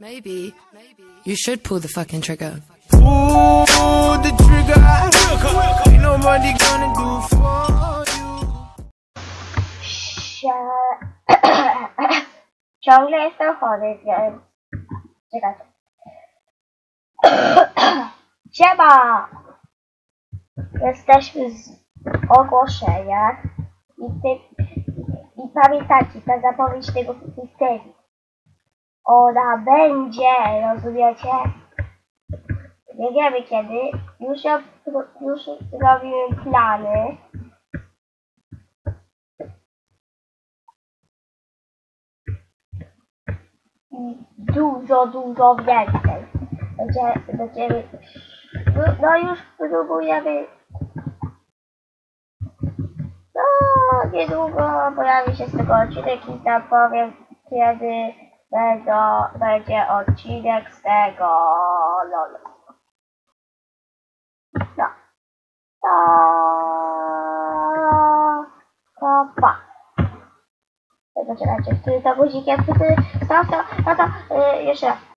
Maybe maybe you should pull the fucking trigger. Pull the trigger. Ain't nobody gonna do for you. Sie... Ciągle jestem chory, więc... Czekajcie. Siema! Jesteśmy z ogłoszenia i, ty, i pamiętajcie, ta zapowiedź tego histerii. Ona będzie, rozumiecie? Nie wiemy kiedy. Już, już robimy plany. i dużo, dużo więcej. Będzie, będziemy, no już próbujemy, no niedługo pojawi się z tego odcinek i tam powiem, kiedy będą, będzie odcinek z tego, no, no. To, to pa. Poczekajcie, który to guzikiem, który, to, to, to, to, jeszcze raz.